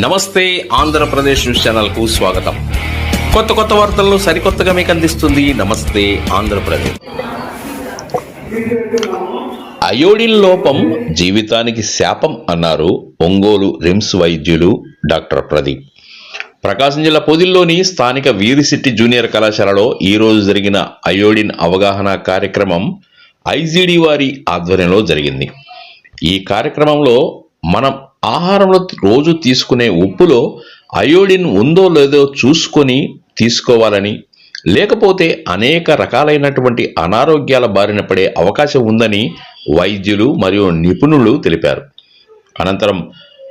నమస్తే ఆంధ్రప్రదేశ్ న్యూస్ ఛానల్కు స్వాగతం. కొత్త కొత్త వార్తలను సరికొత్తగా మీకు అందిస్తుంది నమస్తే ఆంధ్రప్రదేశ్. అయోడిన్ లోపం జీవితానికి శాపం అన్నారు ఒంగోలు రిమ్స్ వైద్యులు డాక్టర్ ప్రదీప్. ప్రకాశం జిల్లా పొదిల్లోని స్థానిక వీరిసిట్టి జూనియర్ కళాశాలలో ఈరోజు జరిగిన అయోడిన్ అవగాహన కార్యక్రమం ఐజీడీ వారి ఆధ్వర్యంలో జరిగింది. ఈ కార్యక్రమంలో మనం ఆహారంలో రోజు తీసుకునే ఉప్పులో అయోడిన్ ఉందో లేదో చూసుకొని తీసుకోవాలని లేకపోతే అనేక రకాలైనటువంటి అనారోగ్యాల బారిన పడే అవకాశం ఉందని వైద్యులు మరియు నిపుణులు తెలిపారు. అనంతరం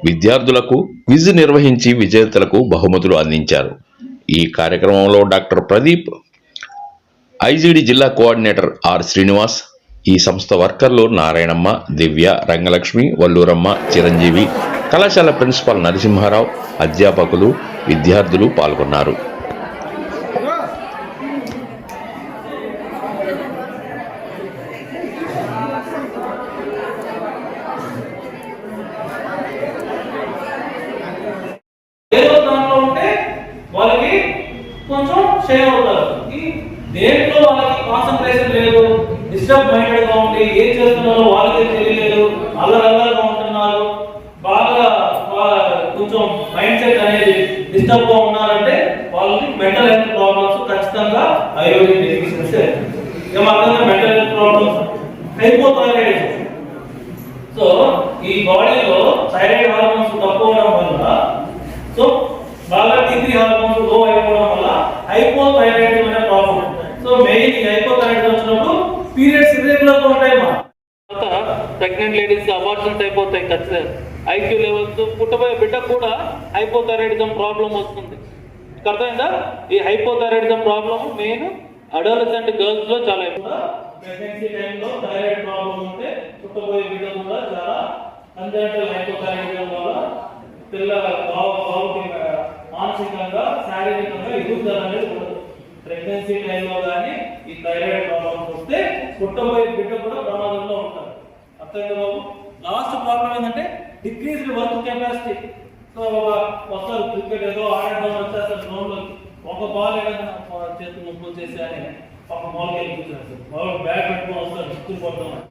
విద్యార్థులకు క్విజ్ నిర్వహించి విజేతలకు బహుమతులు అందించారు. ఈ కార్యక్రమంలో డాక్టర్ ప్రదీప్ ఐజీడీ జిల్లా కోఆర్డినేటర్ ఆర్ శ్రీనివాస్ ఈ సంస్థ వర్కర్లు నారాయణమ్మ దివ్య రంగలక్ష్మి వల్లూరమ్మ చిరంజీవి కళాశాల ప్రిన్సిపాల్ నరసింహారావు అధ్యాపకులు విద్యార్థులు పాల్గొన్నారు. కొంచెం షేర్ అవుతారు ఈ దేంట్లో వాళ్ళకి కాన్సన్ట్రేషన్ లేదు డిస్టర్బ్ మైండెడ్గా ఉండి ఏం చేస్తున్నారో వాళ్ళకే తెలియలేదు. అల్లరి ఉంటున్నారు. బాగా కొంచెం మైండ్ సెట్ అనేది డిస్టర్బ్గా ఉన్నారంటే వాళ్ళకి మెంటల్ హెల్త్ ప్రాబ్లమ్స్ ఖచ్చితంగా iodine deficiency ఏమర్థంగా mental health problems? Hypothyroidism so ఈ బాడీలో థైరాయిడ్ హార్మోన్స్ తక్కువ ఉండడం వల్ల సో బాగా టీ హార్మోన్స్లో అయిపోవడం వల్ల హైపోథైరాయిడిజం అనే ప్రాబ్లం సో మెయిన్ ఈ హైపోథైరాయిడిజం వచ్చినప్పుడు పీరియడ్స్ ఇర్రెగ్యులర్గా ఉంటాయి మా ప్రెగ్నెంట్ లేడీస్ అబార్షన్స్ అయిపోతాయి ఖచ్చితంగా. ఐక్యూ లెవెల్స్ పుట్టబోయే బిడ్డ కూడా హైపోథైరాయిడిజం ప్రాబ్లం వస్తుంది. అర్థమైందా? ఈ హైపోథైరాయిడిజం ప్రాబ్లం మెయిన్ అడోలసెంట్ గర్ల్స్లో చాలా ప్రెగ్నెన్సీ టైంలో థైరాయిడ్ ప్రాబ్లం ఉంటే పుట్టబోయే బిడ్డ కూడా చాలా కంజంటల్ హైపోథైరాయిడిజం వల్ల పిల్ల బావ మానసికంగా శారీరకంగా ఎదుగుదల అనేది ఉండదు. ప్రెగ్నెన్సీ టైంలో కానీ ఈ థైరాయిడ్ ప్రాబ్లం వస్తే పుట్టబోయే బిడ్డ కూడా ప్రమాదంలో ఉంటారు. అర్థమైంది బాబు. లాస్ట్ ప్రాబ్లం ఏంటంటే డిక్రీజ్ వర్క్ కెపాసిటీ సో వస్తారు క్రికెట్ ఏదో ఆడడం వచ్చేస్తారు గ్రౌండ్ ఒక బాల్ ఏదైనా చేతి నొప్పులు చేసి అని ఒక బాల్ వెళ్ళి కూర్చోరు బాల్ బ్యాట్ పెట్టుకొని వస్తారు చిక్కులు పడుతున్నారు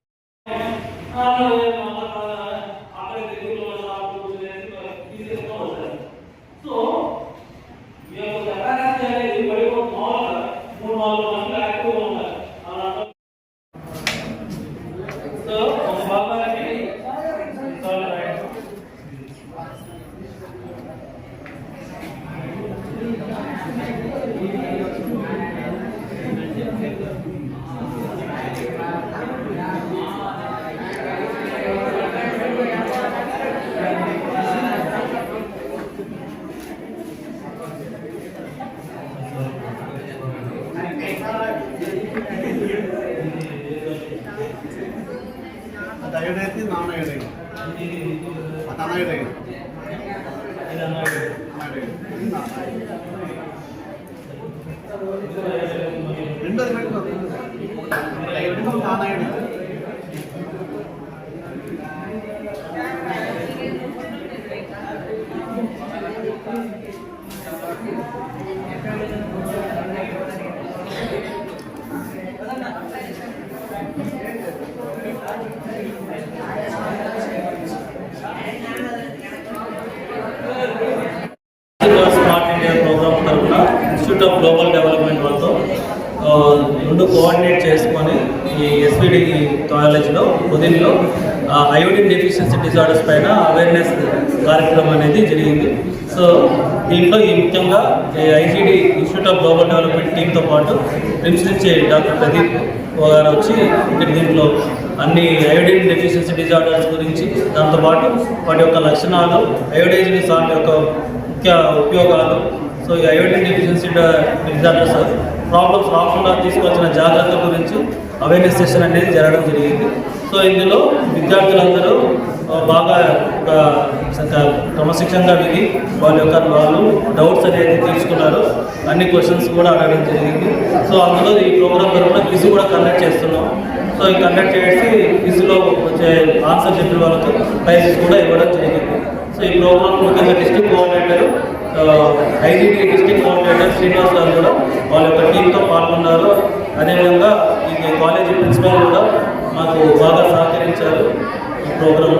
ദയടയത്തിൽ നാണയടയും തണയടയും രണ്ടു നാണയടയും ఇన్స్టిట్యూట్ ఆఫ్ గ్లోబల్ డెవలప్మెంట్ వాళ్ళతో రెండు కోఆర్డినేట్ చేసుకొని ఈ ఎస్విడి కాలేజ్లో ఉదయంలో అయోడిన్ డెఫిషియన్సీ డిజార్డర్స్ పైన అవేర్నెస్ కార్యక్రమం అనేది జరిగింది. సో దీంట్లో ఈ ముఖ్యంగా ICD institute of global development టీంతో పాటు రిమ్స్ నుంచి డాక్టర్ ప్రదీప్ గారు వచ్చి ఇక్కడ దీంట్లో అన్ని అయోడిన్ డెఫిషియన్సీ డిజార్డర్స్ గురించి దాంతోపాటు వాటి యొక్క లక్షణాలు అయోడైజ్డ్ సాల్ట్ యొక్క ముఖ్య ఉపయోగాలు. సో ఈ అయోడిన్ డెఫిషియన్సీ డిజార్డర్స్ ప్రాబ్లమ్స్ రాకుండా తీసుకొచ్చిన జాగ్రత్తల గురించి అవేర్నెస్ సెషన్ అనేది జరగడం జరిగింది. సో ఇందులో విద్యార్థులందరూ బాగా ఒక క్రమశిక్షణగా విని వాళ్ళ యొక్క వాళ్ళు డౌట్స్ అనేది తీసుకున్నారు అన్ని క్వశ్చన్స్ కూడా అడగడం జరిగింది. సో అందులో ఈ ప్రోగ్రామ్ తరఫున క్విజ్ కూడా కండక్ట్ చేస్తున్నాం. సో ఈ కండక్ట్ చేసి క్విజ్లో వచ్చే ఆన్సర్ చెప్పిన వాళ్ళకి ప్రైజెస్ కూడా ఇవ్వడం జరిగింది. సో ఈ ప్రోగ్రామ్ ముఖ్యంగా district coordinator IDT district coordinator Srinivas గారు కూడా వాళ్ళ యొక్క టీంతో పాల్గొన్నారు. అదేవిధంగా ఈ కాలేజీ ప్రిన్సిపల్ కూడా మాకు బాగా సహకరించారు ఈ ప్రోగ్రామ్